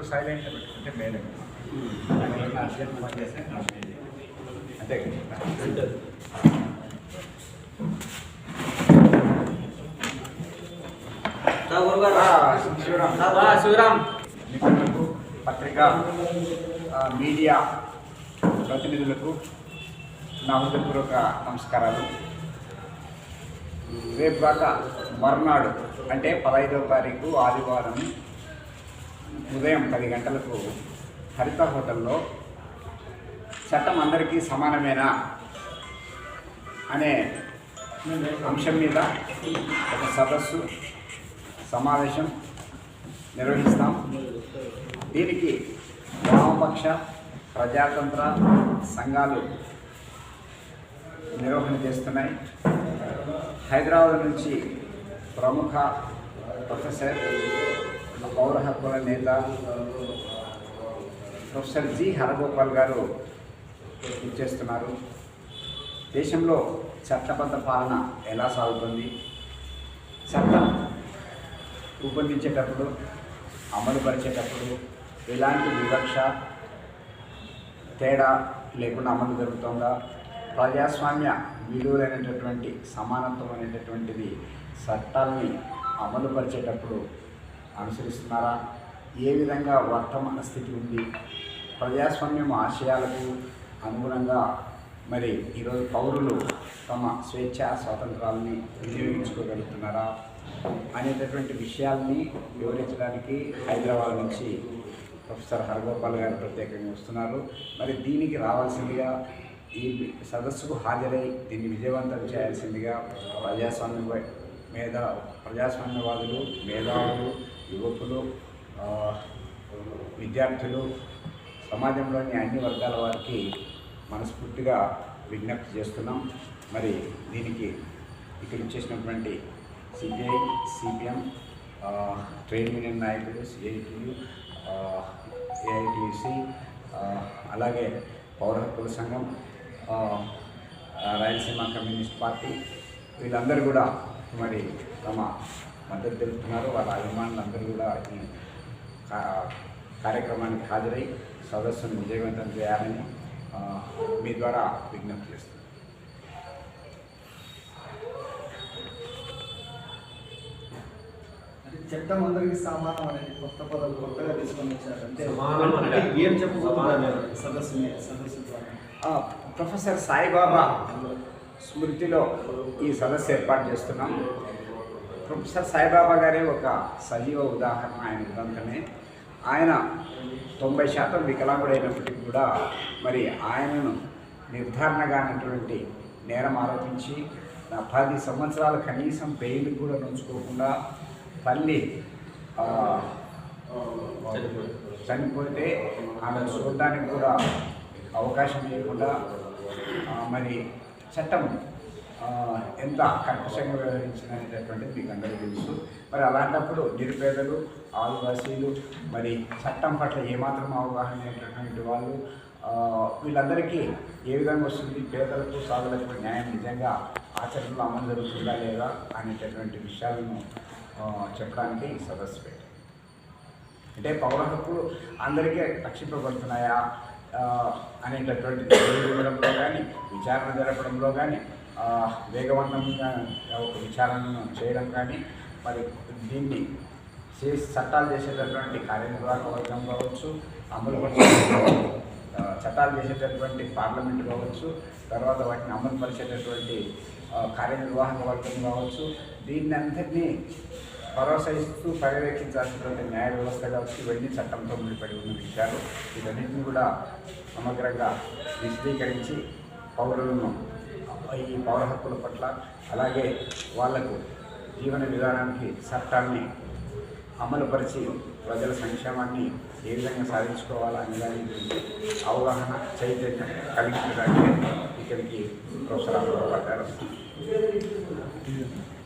ఇప్పుడు సైలెంట్ పెట్టుకుంటే మేలే. అంతే కదా? శివరామ్. శివరామ్. మిత్రులకు పత్రికా మీడియా ప్రతినిధులకు నా హృదయపూర్వక నమస్కారాలు. రేపు కాక మర్నాడు అంటే పదహైదవ తారీఖు ఆదివారం ఉదయం పది గంటలకు హరిత హోటల్లో చట్టం అందరికీ సమానమేనా అనే అంశం మీద ఒక సదస్సు సమావేశం నిర్వహిస్తాం. దీనికి వామపక్ష ప్రజాతంత్ర సంఘాలు నిర్వహణ చేస్తున్నాయి. హైదరాబాద్ నుంచి ప్రముఖ ప్రొఫెసర్ పౌర హక్కుల నేత ప్రొఫెసర్ జి. హరగోపాల్ గారు చేస్తున్నారు. దేశంలో చట్టబద్ధ పాలన ఎలా సాగుతుంది? చట్టం రూపొందించేటప్పుడు అమలుపరిచేటప్పుడు ఎలాంటి వివక్ష తేడా లేకుండా అమలు జరుగుతుందా? ప్రజాస్వామ్య విలువలైనటువంటి సమానత్వం అనేటటువంటిది చట్టాలని అమలుపరిచేటప్పుడు అనుసరిస్తున్నారా? ఏ విధంగా వర్తమాన స్థితి ఉంది? ప్రజాస్వామ్యం ఆశయాలకు అనుగుణంగా మరి ఈరోజు పౌరులు తమ స్వేచ్ఛ స్వాతంత్రాలని వినియోగించుకోగలుగుతున్నారా? అనేటటువంటి విషయాల్ని వివరించడానికి హైదరాబాద్ నుంచి ప్రొఫెసర్ హరగోపాల్ గారు ప్రత్యేకంగా వస్తున్నారు. మరి దీనికి రావాల్సిందిగా ఈ సదస్సుకు హాజరై దీన్ని విజయవంతం చేయాల్సిందిగా ప్రజాస్వామ్య మీద ప్రజాస్వామ్యవాదులు మేధావులు యువకులు విద్యార్థులు సమాజంలోని అన్ని వర్గాల వారికి మనస్ఫూర్తిగా విజ్ఞప్తి చేస్తున్నాం. మరి దీనికి ఇక్కడ ఇచ్చేసినటువంటి సిపిఐ సిపిఎం ట్రేడ్ యూనియన్ నాయకులు సిఐటియు ఏఐటిసి అలాగే పౌర హక్కుల సంఘం రాయలసీమ కమ్యూనిస్ట్ పార్టీ వీళ్ళందరూ కూడా మరి తమ మద్దతు తెలుపుతున్నారు. వాళ్ళ అభిమానులందరూ కూడా ఈ కార్యక్రమానికి హాజరై సదస్సును విజయవంతం చేయాలని ఆ, మీ ద్వారా విజ్ఞప్తి చేస్తున్నాను అంటే చట్టం అందరికి సమానం అనేది కొత్త పదాలు కొత్తగా తీసుకొని వచ్చారు. అంటే ఏం సమానం. సదస్సు సదస్సు ద్వారా? ఆ, ప్రొఫెసర్ సాయిబాబా స్మృతిలో ఈ సదస్సు ఏర్పాటు చేస్తున్నాం. ప్రొఫెసర్ సాయిబాబా గారే ఒక సజీవ ఉదాహరణ ఆయన గ్రంథమే. ఆయన తొంభై శాతం వికలాంగుడైనప్పటికీ కూడా మరి ఆయనను నిర్ధారణగానటువంటి నేరం ఆరోపించి పది సంవత్సరాలు కనీసం బెయిల్ కూడా నుంచుకోకుండా తల్లి చనిపోతే ఆమె చూడడానికి కూడా అవకాశం లేకుండా మరి చట్టం ఎంత కర్కశంగా వ్యవహరించిందనేటటువంటిది మీకు అందరికీ తెలుసు. మరి అలాంటప్పుడు నిరుపేదలు ఆదివాసీలు మరి చట్టం పట్ల ఏమాత్రం అవగాహన లేనటువంటి వాళ్ళు వీళ్ళందరికీ ఏ విధంగా వస్తుంది? పేదలకు సాగులకు న్యాయం నిజంగా ఆచరణలో అమలు జరుగుతుందా లేదా అనేటటువంటి విషయాలను చెప్పడానికి ఈ సదస్సు పెట్టారు. అంటే పౌర హక్కులు అందరికీ రక్షింపబడుతున్నాయా? అనేటటువంటి ఇవ్వడంలో కానీ విచారణ జరపడంలో కానీ వేగవంతంగా ఒక విచారణను చేయడం కానీ మరి దీన్ని చేసి చట్టాలు చేసేటటువంటి కార్యనిర్వాహక వర్గం కావచ్చు అమలు పరిచే చట్టాలు చేసేటటువంటి పార్లమెంట్ కావచ్చు తర్వాత వాటిని అమలు పరిచేటటువంటి కార్యనిర్వాహక వర్గం కావచ్చు దీన్ని అంతటినీ ప్రోత్సహిస్తూ పర్యవేక్షించాల్సినటువంటి న్యాయ వ్యవస్థ కావచ్చు ఇవన్నీ చట్టంతో ముడిపడి ఉన్న విషయాలు వీటన్నింటినీ కూడా సమగ్రంగా విశదీకరించి పౌరులను ఈ పౌర హక్కుల పట్ల అలాగే వాళ్ళకు జీవన విధానానికి చట్టాన్ని అమలుపరిచి ప్రజల సంక్షేమాన్ని ఏ విధంగా సాధించుకోవాలనే దాని గురించి అవగాహన చైతన్యం కలిగించడానికి ఇక్కడికి ప్రొఫెసర్ పడ్డారు. గారు